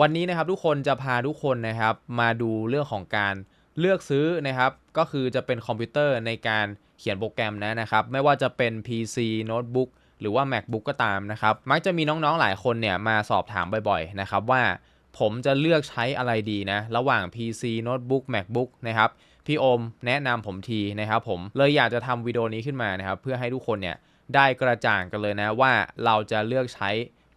วันนี้นะครับทุกคนจะพาทุกคนนะครับมาดูเรื่องของการเลือกซื้อนะครับ ก็คือจะเป็นคอมพิวเตอร์ในการเขียนโปรแกรมนะนะครับ ไม่ว่าจะเป็น PC โน้ตบุ๊กหรือว่า MacBook ก็ตามนะครับ มักจะมีน้องๆหลายคนเนี่ยมาสอบถามบ่อยๆนะครับว่าผมจะเลือกใช้อะไรดีนะ ระหว่าง PC โน้ตบุ๊ก MacBook นะครับพี่โอมแนะนำผมทีนะครับผมเลยอยากจะทำวิดีโอนี้ขึ้นมานะครับ เพื่อให้ทุกคนเนี่ยได้กระจ่างกันเลยนะว่าเราจะเลือกใช้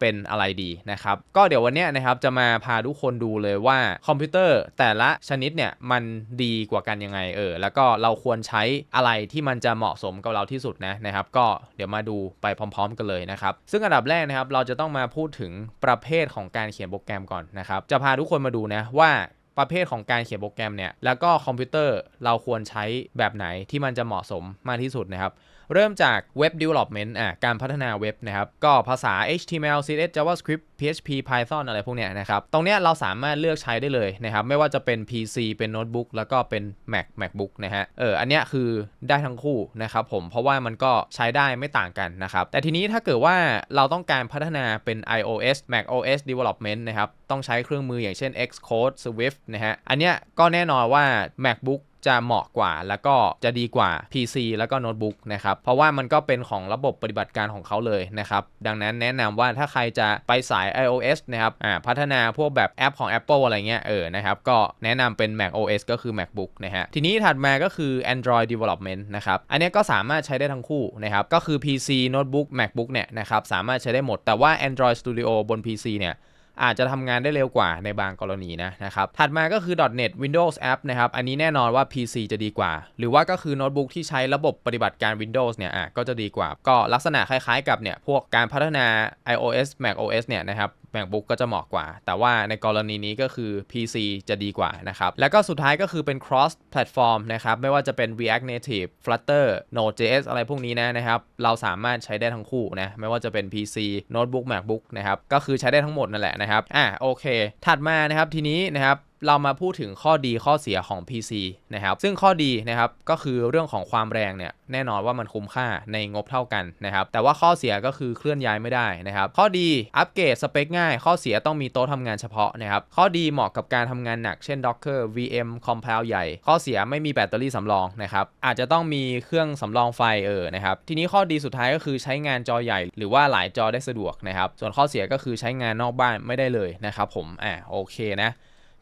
เป็นอะไรดีนะครับ ก็เดี๋ยววันนี้นะครับจะมาพาทุกคนดูเลยว่าคอมพิวเตอร์แต่ละชนิดเนี่ยมันดีกว่ากันยังไงเออแล้วก็เราควรใช้อะไรที่มันจะเหมาะสมกับเราที่สุดนะนะครับ ก็เดี๋ยวมาดูไปพร้อม ๆ กันเลยนะครับ ซึ่งอันดับแรกนะครับเราจะต้องมาพูดถึงประเภทของการเขียนโปรแกรมก่อนนะครับจะพาทุกคนมาดูนะว่าประเภทของการเขียนโปรแกรมเนี่ย แล้วก็คอมพิวเตอร์เราควรใช้แบบไหนที่มันจะเหมาะสมมากที่สุดนะครับ เริ่มจาก Web Development อะการพัฒนาเว็บนะครับ ก็ภาษา HTML CSS JavaScript PHP Python อะไรพวกเนี้ยนะครับ ตรงเนี้ยเราสามารถเลือกใช้ได้เลยนะครับ ไม่ว่าจะเป็น PC เป็นโน้ตบุ๊กแล้วก็เป็น Mac MacBook นะฮะ เออ อันเนี้ยคือได้ทั้งคู่นะครับผม เพราะว่ามันก็ใช้ได้ไม่ต่างกันนะครับ แต่ทีนี้ถ้าเกิดว่าเราต้องการพัฒนาเป็น iOS macOS Development นะครับ ต้องใช้เครื่องมืออย่างเช่น Xcode Swift นะฮะ อันเนี้ยก็แน่นอนว่า MacBook จะเหมาะกว่า แล้วก็จะดีกว่า PC แล้วก็โน้ตบุ๊กนะครับ เพราะว่ามันก็เป็นของระบบปฏิบัติการของเขาเลยนะครับ ดังนั้นแนะนำว่าถ้าใครจะไปสาย iOS นะครับอ่าพัฒนาพวกแบบแอปของ Apple อะไรเงี้ยเออนะครับก็แนะนำเป็น Mac OS ก็คือ MacBook นะฮะทีนี้ถัดมาก็คือ Android Development นะครับอันนี้ก็สามารถใช้ได้ทั้งคู่นะครับก็คือ PC โน้ตบุ๊ก MacBook เนี่ยนะครับสามารถใช้ได้หมดแต่ว่า Android Studio บน PC เนี่ย อาจจะทำงานได้เร็วกว่าในบางกรณีนะนะครับถัดมาก็คือ .NET Windows App นะครับอันนี้แน่นอนว่า PC จะดีกว่า หรือว่าก็คือโน้ตบุ๊กที่ใช้ระบบปฏิบัติการ Windows เนี่ยอะก็จะดีกว่า ก็ลักษณะคล้ายๆ กับเนี่ยพวกการพัฒนา iOS macOS เนี่ยนะครับ MacBook ก็จะเหมาะกว่า แต่ว่าในกรณีนี้ก็คือ PC จะดีกว่านะครับ แล้วก็สุดท้ายก็คือเป็น cross platform นะครับ ไม่ว่าจะเป็น React Native Flutter Node.js อะไรพวกนี้นะนะครับ เราสามารถใช้ได้ทั้งคู่นะ ไม่ว่าจะเป็น PC Notebook MacBook นะครับ ก็คือใช้ได้ทั้งหมดนั่นแหละนะครับ อะโอเค ถัดมานะครับทีนี้นะครับ เรามาพูดถึงข้อดีข้อเสียของ PC นะครับ ซึ่งข้อดีนะครับก็คือเรื่องของความแรงเนี่ยแน่นอนว่ามันคุ้มค่าในงบเท่ากันนะครับ แต่ว่าข้อเสียก็คือเคลื่อนย้ายไม่ได้นะครับ ข้อดีอัปเกรดสเปคง่าย ข้อเสียต้องมีโต๊ะทำงานเฉพาะนะครับ ข้อดีเหมาะกับการทำงานหนักเช่น Docker VM Compile ใหญ่ ข้อเสียไม่มีแบตเตอรี่สำรองนะครับ อาจจะต้องมีเครื่องสำรองไฟเออนะครับ ทีนี้ข้อดีสุดท้ายก็คือใช้งานจอใหญ่ หรือว่าหลายจอได้สะดวกนะครับ ส่วนข้อเสียก็คือใช้งานนอกบ้านไม่ได้เลยนะครับผม อ่าโอเคนะ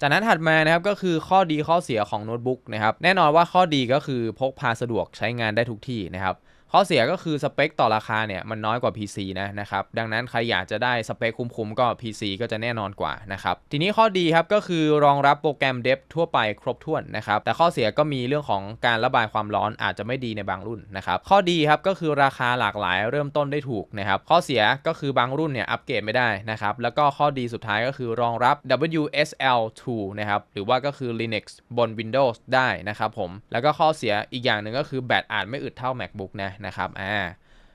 จากนั้นถัดมานะครับก็คือข้อดีข้อเสียของโน้ตบุ๊กนะครับแน่นอนว่าข้อดีก็คือพกพาสะดวกใช้งานได้ทุกที่นะครับ ข้อเสียก็คือสเปคต่อราคาเนี่ยมันน้อยกว่า PC นะนะครับดังนั้นใครอยากจะได้สเปคคุ้มๆก็ PC ก็จะแน่นอนกว่านะครับทีนี้ข้อดีครับก็คือรองรับโปรแกรมเดฟทั่วไปครบถ้วนนะครับแต่ข้อเสียก็มีเรื่องของการระบายความร้อนอาจจะไม่ดีในบางรุ่นนะครับข้อดีครับก็คือราคาหลากหลายเริ่มต้นได้ถูกนะครับข้อเสียก็คือบางรุ่นเนี่ยอัปเกรดไม่ได้นะครับแล้วก็ข้อดีสุดท้ายก็คือรองรับ WSL2 นะครับหรือว่าก็คือ Linux บน Windows ได้นะครับผมแล้วก็ข้อเสียอีกอย่างหนึ่งก็คือแบตอาจไม่อึดเท่า MacBook นะนะครับอ่า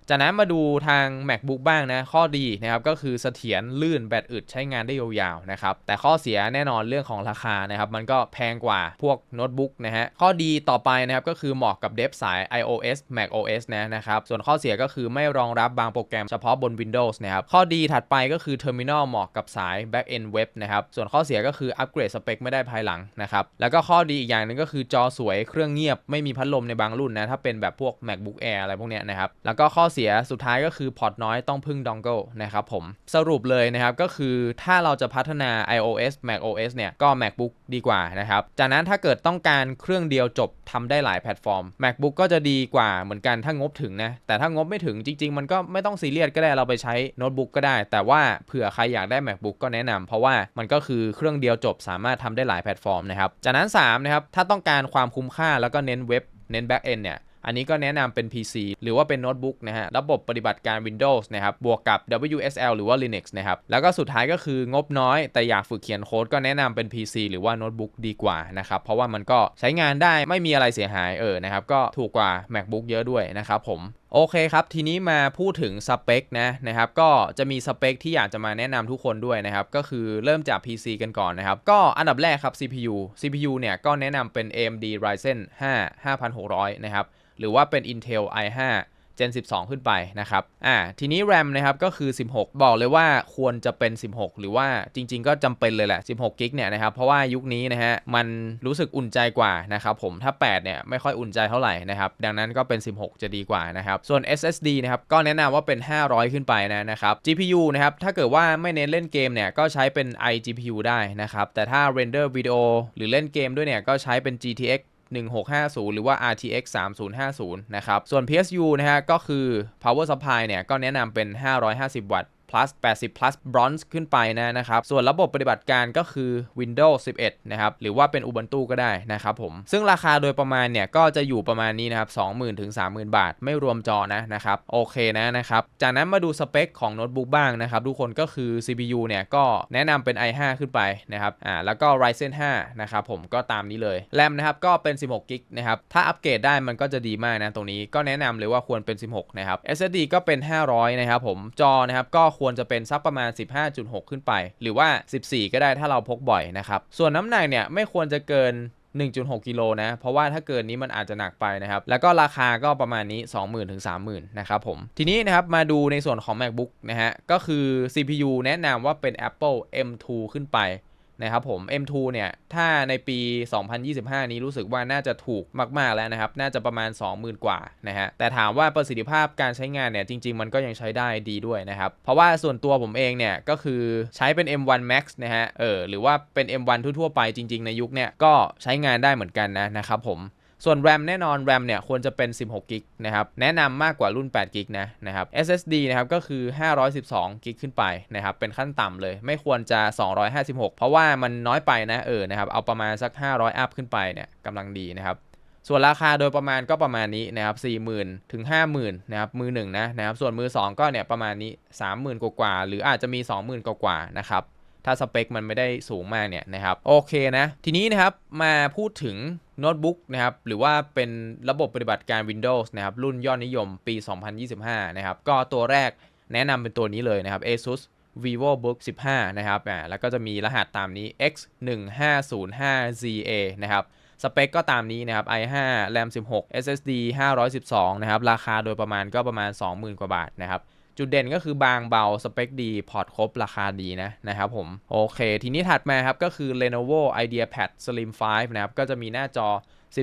จากนั้นมาดูทาง macbook บ้างนะ ข้อดีนะครับก็คือเสถียรลื่นแบตอึดใช้งานได้ยาวๆนะครับแต่ข้อเสียแน่นอนเรื่องของราคานะครับมันก็แพงกว่าพวกโน้ตบุ๊กนะฮะข้อดีต่อไปนะครับก็คือเหมาะกับเดฟสาย iOS macOS นะนะครับส่วนข้อเสียก็คือไม่รองรับบางโปรแกรมเฉพาะบน Windows นะครับข้อดีถัดไปก็คือ Terminal เหมาะกับสาย Backend Web นะครับส่วนข้อเสียก็คืออัปเกรดสเปคไม่ได้ภายหลังนะครับแล้วก็ข้อดีอีกอย่างหนึงก็คือจอสวยเครื่องเงียบ ไม่มีพัดลมในบางรุ่นนะถ้าเป็นแบบพวก macbook air อะไรพวกเนี้ยนะครับแล้วก็ข้อเสียสุดท้ายก็คือพอร์ตน้อยต้องพึ่งดองเกิลนะครับผม สรุปเลยนะครับก็คือถ้าเราจะพัฒนา iOS macOS เนี่ยก็ macbook ดีกว่านะครับ จากนั้นถ้าเกิดต้องการเครื่องเดียวจบทำได้หลายแพลตฟอร์ม macbook ก็จะดีกว่าเหมือนกันถ้างบถึงนะ แต่ถ้างบไม่ถึงจริง ๆ มันก็ไม่ต้องซีเรียสก็ได้เราไปใช้โน้ตบุ๊กก็ได้ แต่ว่าเผื่อใครอยากได้ macbook ก็แนะนำเพราะว่ามันก็คือเครื่องเดียวจบสามารถทำได้หลายแพลตฟอร์มนะครับจากนั้น3นะครับถ้าต้องการความคุ้มค่าแล้วก็เน้นเว็บเน้น back end เนี่ย อันนี้ก็แนะนำเป็น PC หรือว่าเป็นโน้ตบุ๊กนะฮะ ระบบปฏิบัติการ Windows นะครับ บวกกับ WSL หรือว่า Linux นะครับ แล้วก็สุดท้ายก็คืองบน้อย แต่อยากฝึกเขียนโค้ดก็แนะนำเป็น PC หรือว่าโน้ตบุ๊กดีกว่านะครับ เพราะว่ามันก็ใช้งานได้ไม่มีอะไรเสียหายเออนะครับ ก็ถูกกว่า MacBook เยอะด้วยนะครับผม โอเคครับ ทีนี้มาพูดถึงสเปคนะนะครับ ก็จะมีสเปคที่อยากจะมาแนะนำทุกคนด้วยนะครับ ก็คือเริ่มจาก PC กันก่อนนะครับ ก็อันดับแรกครับ CPU CPU เนี่ยก็แนะนำเป็น AMD Ryzen 5 5600 นะครับ หรือว่าเป็น Intel i5 Gen 12 ขึ้นไปนะครับอ่าทีนี้ RAM นะครับก็คือ 16 บอกเลยว่าควรจะเป็น 16 หรือว่าจริง ๆ ก็จำเป็นเลยแหละ 16กิกเนี่ยนะครับเพราะว่ายุคนี้นะฮะมันรู้สึกอุ่นใจกว่านะครับผมถ้า 8 เนี่ยไม่ค่อยอุ่นใจเท่าไหร่นะครับดังนั้นก็เป็น 16 จะดีกว่านะครับส่วน SSD นะครับก็แนะนำว่าเป็น 500 ขึ้นไปนะนะครับ GPU นะครับถ้าเกิดว่าไม่เน้นเล่นเกมเนี่ยก็ใช้เป็น iGPU ได้นะครับแต่ถ้า render วิดีโอหรือเล่นเกมด้วยเนี่ยก็ใช้เป็น GTX 1650 หรือว่า RTX 3050 นะครับ ส่วน PSU นะฮะก็คือ power supply เนี่ยก็แนะนำเป็น 550 วัตต์ plus 80 plus bronze ขึ้นไปนะนะครับ ส่วนระบบปฏิบัติการก็คือ Windows 11 นะครับ หรือว่าเป็น Ubuntu ก็ได้นะครับผม ซึ่งราคาโดยประมาณเนี่ย ก็จะอยู่ประมาณนี้นะครับ 20,000ถึง30,000 บาท ไม่รวมจอนะนะครับ โอเคนะนะครับ จากนั้นมาดูสเปคของโน้ตบุ๊กบ้างนะครับ ทุกคนก็คือ CPU เนี่ยก็แนะนำเป็น i5 ขึ้นไปนะครับ อ่า แล้วก็ Ryzen 5 นะครับผม ก็ตามนี้เลย แรมนะครับ ก็เป็น 16 กิกนะครับ ถ้าอัปเกรดได้มันก็จะดีมากนะ ตรงนี้ ก็แนะนำเลยว่าควรเป็น 16 นะครับ SSD ก็เป็น 500 นะครับผม จอนะครับ ก็ควควรจะเป็นสักประมาณ 15.6 ขึ้นไป หรือว่า 14 ก็ได้ถ้าเราพกบ่อยนะครับ ส่วนน้ำหนักเนี่ยไม่ควรจะเกิน1.6 กิโลนะ เพราะว่าถ้าเกินนี้มันอาจจะหนักไปนะครับ แล้วก็ราคาก็ประมาณนี้ 20,000ถึง30,000 นะครับผม ทีนี้นะครับมาดูในส่วนของ MacBook นะฮะ ก็คือ CPU แนะนำว่าเป็น Apple M2 ขึ้นไป นะครับผม M2 เนี่ย ถ้าในปี 2025 นี้รู้สึกว่าน่าจะถูกมาก ๆ แล้วนะครับ น่าจะประมาณ 20,000 กว่านะฮะ แต่ถามว่าประสิทธิภาพการใช้งานเนี่ย จริง ๆ มันก็ยังใช้ได้ดีด้วยนะครับ เพราะว่าส่วนตัวผมเองเนี่ย ก็คือใช้เป็น M1 Max นะฮะ เออ หรือว่าเป็น M1 ทั่ว ๆ ไปจริง ๆ ในยุคเนี่ย ก็ใช้งานได้เหมือนกันนะนะครับผม ส่วน RAM แน่นอน RAM เนี่ยควรจะเป็น 16กิกนะครับแนะนำมากกว่ารุ่น8กิกนะนะครับ SSD นะครับก็คือ 512กิกขึ้นไปนะครับเป็นขั้นต่ำเลย ไม่ควรจะ 256 เพราะว่ามันน้อยไปนะเออนะครับเอาประมาณสัก 500 อัพขึ้นไปเนี่ยกำลังดีนะครับส่วนราคาโดยประมาณก็ประมาณนี้นะครับ40,000ถึง50,000นะครับมือหนึ่งนะนะครับส่วนมือ 2 ก็เนี่ยประมาณนี้ 30,000 กว่า หรืออาจจะมี 20,000 กว่านะครับ ถ้าสเปคมันไม่ได้สูงมากเนี่ยนะครับโอเคนะทีนี้นะครับมาพูดถึงโน้ตบุ๊กนะครับหรือว่าเป็นระบบปฏิบัติการ Windows นะครับรุ่นยอดนิยมปี 2025 นะครับก็ตัวแรกแนะนำเป็นตัวนี้เลยนะครับ ASUS VivoBook 15 นะครับอ่าแล้วก็จะมีรหัสตามนี้ X1505ZA นะครับสเปคก็ตามนี้นะครับ i5 RAM 16 SSD 512 นะครับ ราคาโดยประมาณก็ประมาณ 20,000 กว่าบาทนะครับ จุดเด่นก็คือบางเบาสเปคดี พอร์ตครบราคาดีนะนะครับผม โอเค ทีนี้ถัดมาครับก็คือ Lenovo IdeaPad Slim 5 นะครับ ก็จะมีหน้าจอ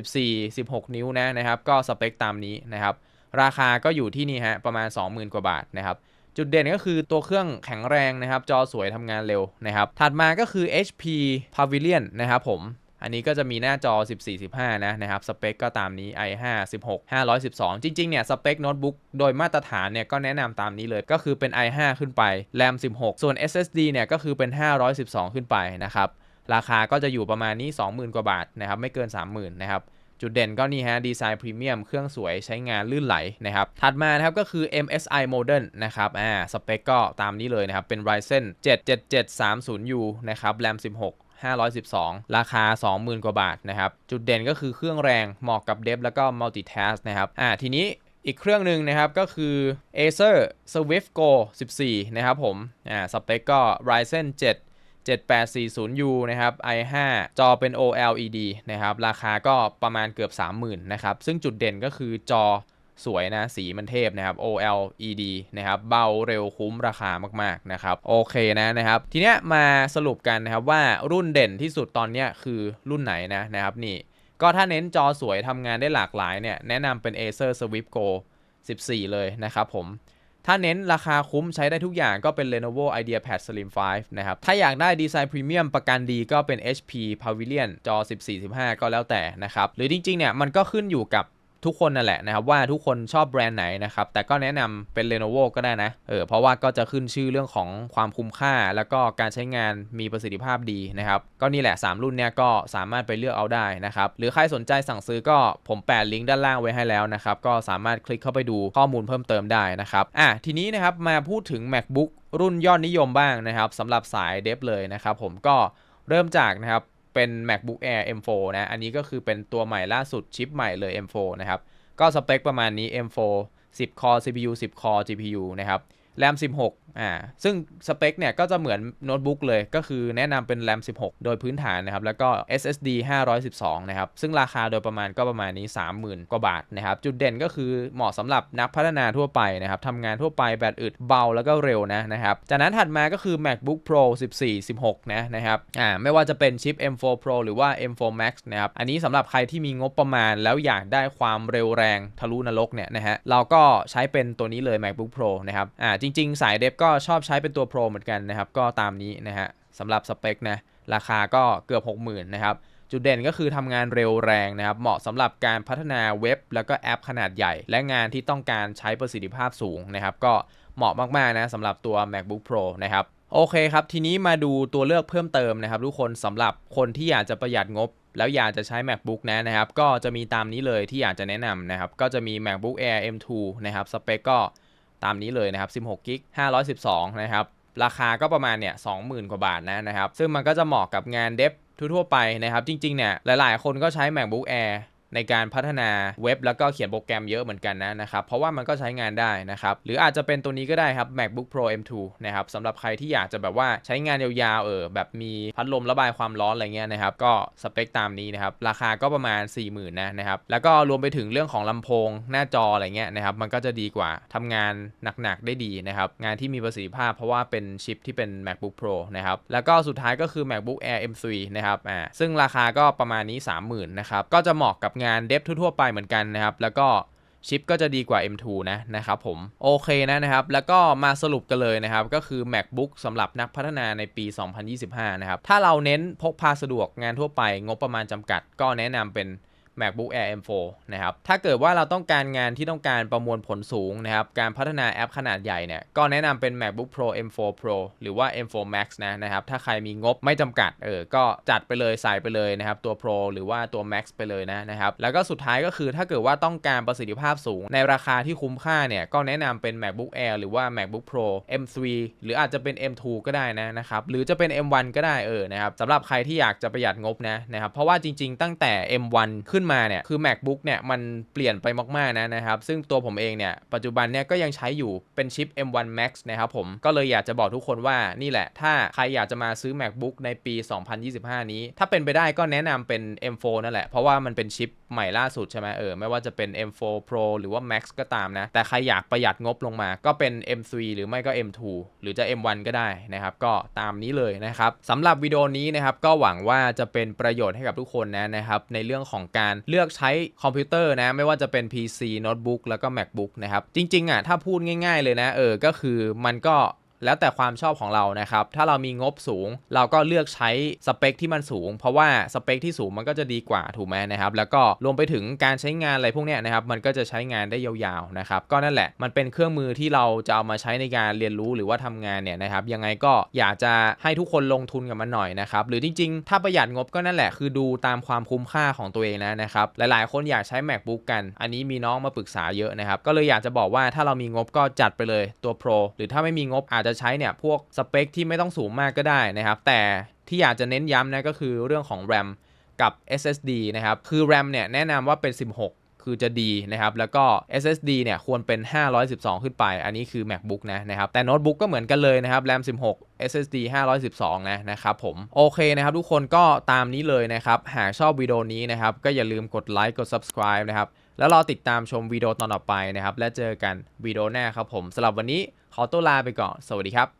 14 16 นิ้วนะนะครับ ก็สเปคตามนี้นะครับ ราคาก็อยู่ที่นี่ฮะประมาณ 20,000 กว่าบาทนะครับจุดเด่นก็คือตัวเครื่องแข็งแรงนะครับ จอสวยทำงานเร็วนะครับ ถัดมาก็คือ HP Pavilion นะครับผม อันนี้ก็จะมีหน้าจอ 14-15 นะนะครับ สเปคก็ตามนี้ i5 16 512 จริงๆ เนี่ย สเปคโน้ตบุ๊กโดยมาตรฐานเนี่ย ก็แนะนำตามนี้เลย ก็คือเป็น i5 ขึ้นไป RAM 16 ส่วน SSD เนี่ย ก็คือเป็น 512 ขึ้นไปนะครับ ราคาก็จะอยู่ประมาณนี้ 20,000 กว่าบาทนะครับ ไม่เกิน 30,000 นะครับจุดเด่นก็นี่ฮะดีไซน์พรีเมียมเครื่องสวยใช้งานลื่นไหลนะครับ ถัดมานะครับก็คือ MSI Modern นะครับอ่าสเปคก็ตามนี้เลยนะครับ เป็น Ryzen 77730U นะครับ RAM 16 512 ราคา 20,000 กว่าบาทนะครับ จุดเด่นก็คือเครื่องแรงเหมาะกับเดฟแล้วก็ multitask นะครับ อ่า ทีนี้อีกเครื่องหนึ่งนะครับก็คือ Acer Swift Go 14 นะครับผม อ่า สเปคก็ Ryzen 7 7840U นะครับ i5 จอเป็น OLED นะครับ ราคาก็ประมาณเกือบ 30,000 นะครับ ซึ่งจุดเด่นก็คือจอ สวยนะ สีมันเทพนะครับ OLED นะครับ เบาเร็วคุ้มราคามากๆนะครับ โอเคนะนะครับ ทีเนี้ยมาสรุปกันนะครับว่ารุ่นเด่นที่สุดตอนเนี้ยคือรุ่นไหนนะนะครับนี่ ก็ถ้าเน้นจอสวยทำงานได้หลากหลายเนี่ยแนะนำเป็น Acer Swift Go 14 เลยนะครับผมถ้าเน้นราคาคุ้มใช้ได้ทุกอย่างก็เป็น Lenovo IdeaPad Slim 5 นะครับ ถ้าอยากได้ดีไซน์พรีเมียมประกันดีก็เป็น HP Pavilion จอ 14-15 ก็แล้วแต่นะครับ หรือจริงๆ เนี่ย มันก็ขึ้นอยู่กับ ทุกคนนั่นแหละนะครับว่าทุกคนชอบแบรนด์ไหนนะครับ แต่ก็แนะนำเป็น Lenovo ก็ได้นะเออเพราะว่าก็จะขึ้นชื่อเรื่องของความคุ้มค่า แล้วก็การใช้งานมีประสิทธิภาพดีนะครับก็นี่แหละ 3 รุ่นเนี่ยก็สามารถไปเลือกเอาได้นะครับหรือใครสนใจสั่งซื้อก็ผมแปะลิงก์ด้านล่างไว้ให้แล้วนะครับก็สามารถคลิกเข้าไปดูข้อมูลเพิ่มเติมได้นะครับอะทีนี้นะครับมาพูดถึง MacBook รุ่นยอดนิยมบ้างนะครับสำหรับสายเดฟเลยนะครับผมก็เริ่มจากนะครับ เป็น MacBook Air M4 นะ อันนี้ก็คือเป็นตัวใหม่ล่าสุดชิปใหม่เลย M4 นะครับ ก็สเปคประมาณนี้ M4 10 core CPU 10 core GPU นะครับ RAM อ่าซึ่งสเปคเนี่ยก็จะเหมือนโน้ตบุ๊กเลยก็คือแนะนำเป็น RAM 16 โดยพื้นฐานนะครับ แล้วก็ SSD 512 นะครับ ซึ่งราคาโดยประมาณก็ประมาณนี้ 30,000 กว่าบาทนะครับ จุดเด่นก็คือเหมาะสำหรับนักพัฒนาทั่วไปนะครับทำงานทั่วไปแบตอึดเบาแล้วก็เร็วนะนะครับ จากนั้นถัดมาก็คือ MacBook Pro 14 16 นะนะครับอ่าไม่ว่าจะเป็นชิป M4 Pro หรือว่า M4 Max นะครับอันนี้สำหรับใครที่มีงบประมาณแล้วอยากได้ความเร็วแรงทะลุนรกเนี่ยนะฮะเราก็ใช้เป็นตัวนี้เลย MacBook Pro นะครับอ่าจริง ๆ สายเดฟก็ชอบใช้เป็นตัว Pro เหมือนกันนะครับ ก็ตามนี้นะฮะสำหรับสเปคนะราคาก็เกือบ 60,000นะครับจุดเด่นก็คือทำงานเร็วแรงนะครับ เหมาะสำหรับการพัฒนาเว็บ แล้วก็แอปขนาดใหญ่ และงานที่ต้องการใช้ประสิทธิภาพสูงนะครับ ก็เหมาะมากๆนะสำหรับตัว MacBook Pro นะครับ โอเคครับ ทีนี้มาดูตัวเลือกเพิ่มเติมนะครับ ทุกคนสำหรับคนที่อยากจะประหยัดงบ แล้วอยากจะใช้ MacBook นะนะครับ ก็จะมีตามนี้เลยที่อยากจะแนะนำนะครับ ก็จะมี MacBook Air M2 นะครับ สเปคก็ ตามนี้เลยนะครับ16กิก512นะครับราคาก็ประมาณเนี่ย20,000 กว่าบาทนะนะครับซึ่งมันก็จะเหมาะกับงานเดฟทั่วๆไปนะครับจริงๆเนี่ยหลายๆ คนก็ใช้ MacBook Air ในการพัฒนาเว็บ แล้วก็เขียนโปรแกรมเยอะเหมือนกันนะนะครับ เพราะว่ามันก็ใช้งานได้นะครับ หรืออาจจะเป็นตัวนี้ก็ได้ครับ MacBook Pro M2 นะครับสำหรับใครที่อยากจะแบบว่าใช้งานยาวๆเออแบบมีพัดลมระบายความร้อนอะไรเงี้ยนะครับ ก็สเปคตามนี้นะครับ ราคาก็ประมาณ 40,000นะนะครับ แล้วก็รวมไปถึงเรื่องของลำโพงหน้าจออะไรเงี้ยนะครับ มันก็จะดีกว่าทำงานหนักๆได้ดีนะครับ งานที่มีประสิทธิภาพเพราะว่าเป็นชิปที่เป็น MacBook Pro นะครับ แล้วก็สุดท้ายก็คือ MacBook Air M3 นะครับ อ่า ซึ่งราคาก็ประมาณนี้ 30,000นะครับ ก็จะเหมาะกับงานเดฟทั่วๆไปเหมือนกันนะครับ แล้วก็ชิปก็จะดีกว่า M2 นะนะครับผมโอเคนะนะครับ แล้วก็มาสรุปกันเลยนะครับ ก็คือ MacBook สำหรับนักพัฒนาในปี 2025 นะครับ ถ้าเราเน้นพกพาสะดวกงานทั่วไปงบประมาณจำกัด ก็แนะนำเป็น MacBook Air M4 นะครับถ้าเกิดว่าเราต้องการงานที่ต้องการประมวลผลสูงนะครับการพัฒนาแอปขนาดใหญ่เนี่ยก็แนะนำเป็น MacBook Pro M4 Pro หรือว่า M4 Max นะนะครับถ้าใครมีงบไม่จำกัดเออก็จัดไปเลยใส่ไปเลยนะครับตัว Pro หรือว่าตัว Max ไปเลยนะนะครับแล้วก็สุดท้ายก็คือถ้าเกิดว่าต้องการประสิทธิภาพสูง ในราคาที่คุ้มค่าเนี่ยก็แนะนำเป็น MacBook Air หรือว่า MacBook Pro M3 หรืออาจจะเป็น M2 ก็ได้นะนะครับหรือจะเป็น M1 ก็ได้เออนะครับสำหรับใครที่อยากจะประหยัดงบนะนะครับเพราะว่าจริง ๆ ตั้งแต่ M1 ขึ้นมาเนี่ยคือ MacBook เนี่ยมันเปลี่ยนไปมากๆนะนะครับ ซึ่งตัวผมเองเนี่ยปัจจุบันเนี่ยก็ยังใช้อยู่เป็นชิป M1 Max นะครับผมก็เลยอยากจะบอกทุกคนว่านี่แหละ ถ้าใครอยากจะมาซื้อ MacBook ในปี 2025 นี้ ถ้าเป็นไปได้ก็แนะนำเป็น M4 นั่นแหละ เพราะว่ามันเป็นชิปใหม่ล่าสุดใช่ไหมเออไม่ว่าจะเป็น M4 Pro หรือว่า Max ก็ตามนะ แต่ใครอยากประหยัดงบลงมา ก็เป็น M3 หรือไม่ก็ M2 หรือจะ M1 ก็ได้นะครับ ก็ตามนี้เลยนะครับสำหรับวิดีโอนี้นะครับก็หวังว่าจะเป็นประโยชน์ให้กับทุกคนนะนะครับ ในเรื่องของการเลือกใช้คอมพิวเตอร์นะ ไม่ว่าจะเป็น PC โน้ตบุ๊กแล้วก็ MacBook นะครับ จริง ๆอะถ้าพูดง่าย ๆ เลยนะ เออ ก็คือมันก็ แล้วแต่ความชอบของเรานะครับ ถ้าเรามีงบสูง เราก็เลือกใช้สเปคที่มันสูง เพราะว่าสเปคที่สูงมันก็จะดีกว่าถูกไหมนะครับ แล้วก็รวมไปถึงการใช้งานอะไรพวกเนี้ยนะครับ มันก็จะใช้งานได้ยาวๆนะครับ ก็นั่นแหละ มันเป็นเครื่องมือที่เราจะเอามาใช้ในการเรียนรู้หรือว่าทำงานเนี่ยนะครับ ยังไงก็อยากจะให้ทุกคนลงทุนกับมันหน่อยนะครับ หรือจริง ๆ ถ้าประหยัดงบก็นั่นแหละ คือดูตามความคุ้มค่าของตัวเองนะนะครับ หลายๆ คนอยากใช้ macbook กัน อันนี้มีน้องมาปรึกษาเยอะนะครับ ก็เลยอยากจะบอกว่าถ้าเรามีงบก็จัดไปเลยตัว Pro หรือถ้าไม่มีงบอาจจะจะใช้เนี่ยพวกสเปคที่ไม่ต้องสูงมากก็ได้นะครับ แต่ที่อยากจะเน้นย้ำนะก็คือเรื่องของ RAM กับ SSD นะครับ คือ RAM เนี่ยแนะนำว่าเป็น 16 คือจะดีนะครับ แล้วก็ SSD เนี่ยควรเป็น 512 ขึ้นไป อันนี้คือ MacBook นะนะครับ แต่โน้ตบุ๊กก็เหมือนกันเลยนะครับ RAM 16 SSD 512 นะนะครับผม โอเคนะครับทุกคนก็ตามนี้เลยนะครับ หากชอบวิดีโอนี้นะครับ ก็อย่าลืมกดไลค์ กด subscribe นะครับ แล้วรอติดตามชมวิดีโอตอนต่อไปนะครับ และเจอกันวิดีโอหน้าครับผมสำหรับวันนี้ขอตัวลาไปก่อน สวัสดีครับ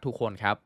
ทุกคนครับ